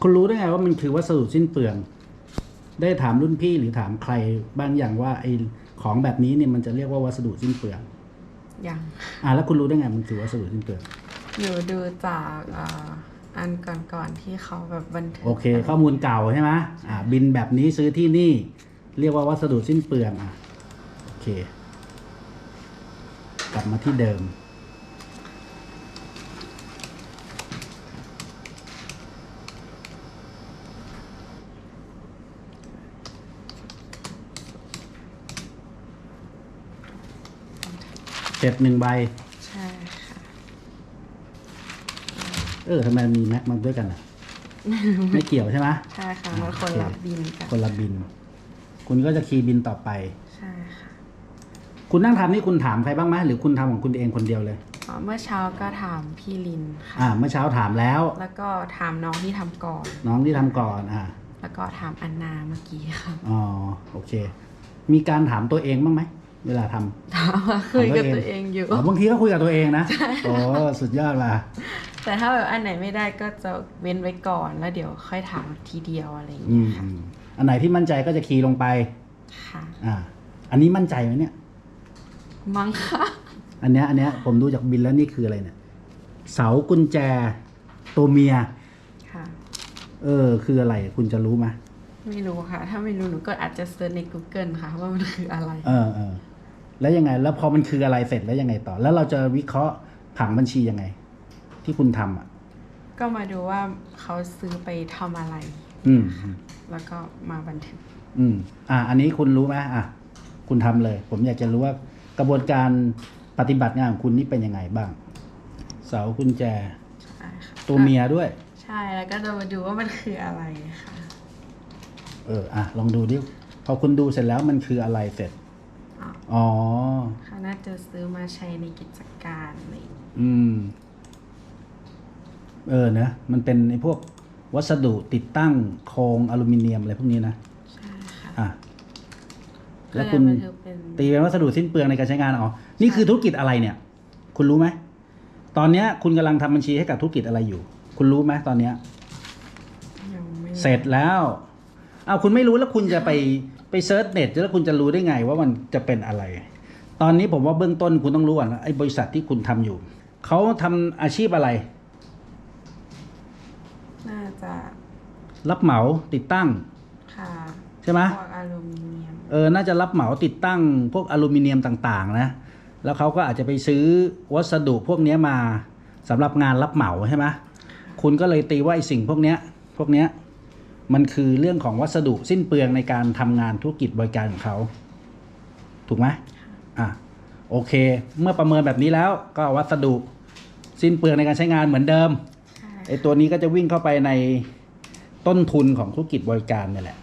คุณรู้ได้ไงว่ามันคือวัสดุสิ้นเปลือง ได้ถามรุ่นพี่หรือถามใครบ้างอย่างว่าไอ้ของแบบนี้เนี่ยมันจะเรียกว่าวัสดุสิ้นเปลืองยังอ่าแล้วคุณรู้ได้ไงมันคือวัสดุสิ้นเปลืองหนูดูจากอ่าอันก่อนๆที่เขาแบบบันทึกโอเค ข้อมูลเก่าใช่ไหมอ่าบินแบบนี้ซื้อที่นี่ เรียกว่าวัสดุสิ้นเปลืองอะโอเค กลับมาที่เดิม เสร็จหนึ่งใบ ใช่ค่ะเออทำไมมีแม็กมาด้วยกันอะ ไม่เกี่ยวใช่ไหมใช่ค่ะมันคนละบินกันคนละบิน คุณก็จะคีย์บินต่อไป ใช่ค่ะ คุณนั่งทำนี่คุณถามใครบ้างไหมหรือคุณทำของคุณเองคนเดียวเลย อ๋อเมื่อเช้าก็ถามพี่ลินค่ะ อ่า เมื่อเช้าถามแล้ว แล้วก็ถามน้องที่ทำก่อน น้องที่ทำก่อนอ่าแล้วก็ถามอันนาเมื่อกี้ค่ะ อ๋อโอเค มีการถามตัวเองบ้างไหม เวลาทำถามว่าคุยกับตัวเองอยู่บางทีก็คุยกับตัวเองนะ โอ้สุดยอดว่ะ แต่ถ้าแบบอันไหนไม่ได้ก็จะเว้นไว้ก่อนแล้วเดี๋ยวค่อยถามทีเดียวอะไรอย่างอืเงี้มยค่ะอืมอันไหนที่มั่นใจก็จะคีย์ลงไป ค่ะ อ่า อันนี้มั่นใจไหมเนี่ย มั้งค่ะ อันเนี้ยอันเนี้ยผมดูจากบินแล้วนี่คืออะไรเนี่ย เสากุญแจตัวเมีย ค่ะ เออ คืออะไรคุณจะรู้ไหม ไม่รู้ค่ะ ถ้าไม่รู้หนูก็อาจจะเซิร์ชใน Google ค่ะ ว่ามันคืออะไรเออเออแล้วยังไง แล้วพอมันคืออะไรเสร็จแล้วยังไงต่อ แล้วเราจะวิเคราะห์ผังบัญชียังไง ที่คุณทำอะ ก็มาดูว่าเขาซื้อไปทำอะไร อืมอืมแล้วก็มาบันทึก อืมอ่า อันนี้คุณรู้ไหมอะ คุณทำเลย ผมอยากจะรู้ว่ากระบวนการปฏิบัติงานของคุณนี่เป็นยังไงบ้าง เสากุญแจ ใช่ค่ะตัวเมียด้วย ใช่แล้วก็จะมาดูว่ามันคืออะไรค่ะ เอออะลองดูดิพอคุณดูเสร็จแล้วมันคืออะไรเสร็จ อ๋ออ๋อเขาน่าจะซื้อมาใช้ในกิจการอะไรอย่างเลยอืม เออเนะมันเป็นไอ้พวกวัสดุติดตั้งโครงอลูมิเนียมอะไรพวกนี้นะใช่ค่ะอะก็แล้วเลยคุณบันทึกเป็นตีเป็นวัสดุสิ้นเปลืองในการใช้งานอ๋อนี่คือธุรกิจอะไรเนี่ย คุณรู้ไหมตอนเนี้ย คุณกำลังทำบัญชีให้กับธุรกิจอะไรอยู่ คุณรู้ไหมตอนเนี้ยยังไม่เสร็จแล้ว เอาวคุณไม่รู้แล้วคุณจะไปไปเซิร์ชเน็ตแล้วคุณจะรู้ได้ไงว่ามันจะเป็นอะไร ตอนนี้ผมว่าเบื้องต้นคุณต้องรู้ก่อนว่าไอ้บริษัทที่คุณทำอยู่เขาทำอาชีพอะไร น่าจะรับเหมาติดตั้งค่ะใช่ไหมพวกอลูมิเนียมเออน่าจะรับเหมาติดตั้งพวกอลูมิเนียมต่างๆ นะ แล้วเขาก็อาจจะไปซื้อวัสดุพวกเนี้ยมาสำหรับงานรับเหมาใช่ไหมคุณก็เลยตีว่าไอ้สิ่งพวกเนี้ยพวกเนี้ย มันคือเรื่องของวัสดุสิ้นเปลืองในการทำงานธุรกิจบริการของเขา ถูกไหมอะโอเค เมื่อประเมินแบบนี้แล้วก็วัสดุสิ้นเปลืองในการใช้งานเหมือนเดิมใช่ไอ้ตัวนี้ก็จะวิ่งเข้าไปในต้นทุนของธุรกิจบริการเนี่ยแหละ